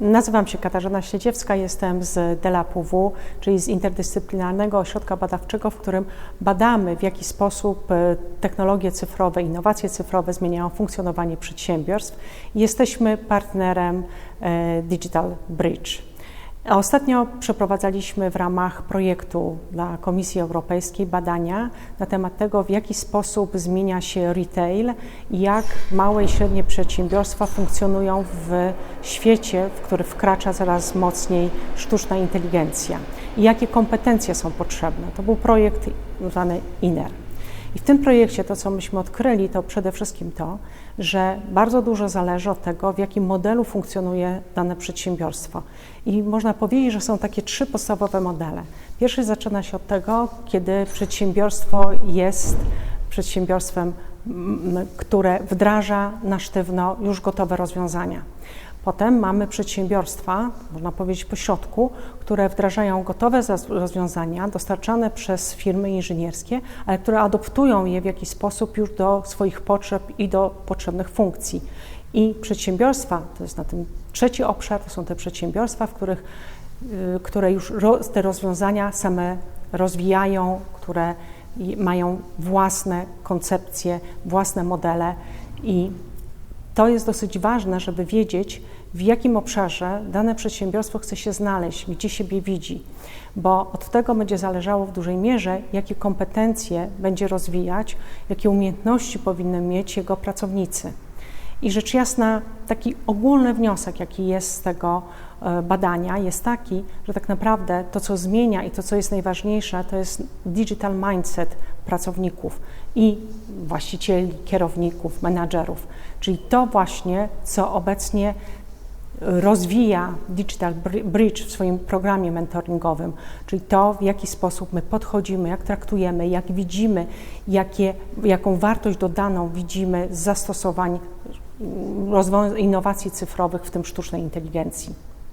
Nazywam się Katarzyna Śledziewska, jestem z DELAPW, czyli z Interdyscyplinarnego Ośrodka Badawczego, w którym badamy, w jaki sposób e, technologie cyfrowe, innowacje cyfrowe zmieniają funkcjonowanie przedsiębiorstw. Jesteśmy partnerem e, Digital Bridge. Ostatnio przeprowadzaliśmy w ramach projektu dla Komisji Europejskiej badania na temat tego, w jaki sposób zmienia się retail i jak małe i średnie przedsiębiorstwa funkcjonują w świecie, w który wkracza coraz mocniej sztuczna inteligencja i jakie kompetencje są potrzebne. To był projekt zwany INER. I w tym projekcie to, co myśmy odkryli, to przede wszystkim to, że bardzo dużo zależy od tego, w jakim modelu funkcjonuje dane przedsiębiorstwo. I można powiedzieć, że są takie trzy podstawowe modele. Pierwszy zaczyna się od tego, kiedy przedsiębiorstwo jest przedsiębiorstwem, które wdraża na sztywno już gotowe rozwiązania. Potem mamy przedsiębiorstwa, można powiedzieć po środku, które wdrażają gotowe rozwiązania dostarczane przez firmy inżynierskie, ale które adoptują je w jakiś sposób już do swoich potrzeb i do potrzebnych funkcji. I przedsiębiorstwa, to jest na tym trzeci obszar, to są te przedsiębiorstwa, w których, y, które już te rozwiązania same rozwijają, które mają własne koncepcje, własne modele i to jest dosyć ważne, żeby wiedzieć, w jakim obszarze dane przedsiębiorstwo chce się znaleźć, gdzie siebie widzi, bo od tego będzie zależało w dużej mierze, jakie kompetencje będzie rozwijać, jakie umiejętności powinny mieć jego pracownicy. I rzecz jasna, taki ogólny wniosek, jaki jest z tego e, badania, jest taki, że tak naprawdę to, co zmienia i to, co jest najważniejsze, to jest digital mindset pracowników i właścicieli, kierowników, menadżerów. Czyli to właśnie, co obecnie rozwija Digital Bridge w swoim programie mentoringowym, czyli to, w jaki sposób my podchodzimy, jak traktujemy, jak widzimy, jakie, jaką wartość dodaną widzimy z zastosowań innowacji cyfrowych, w tym sztucznej inteligencji.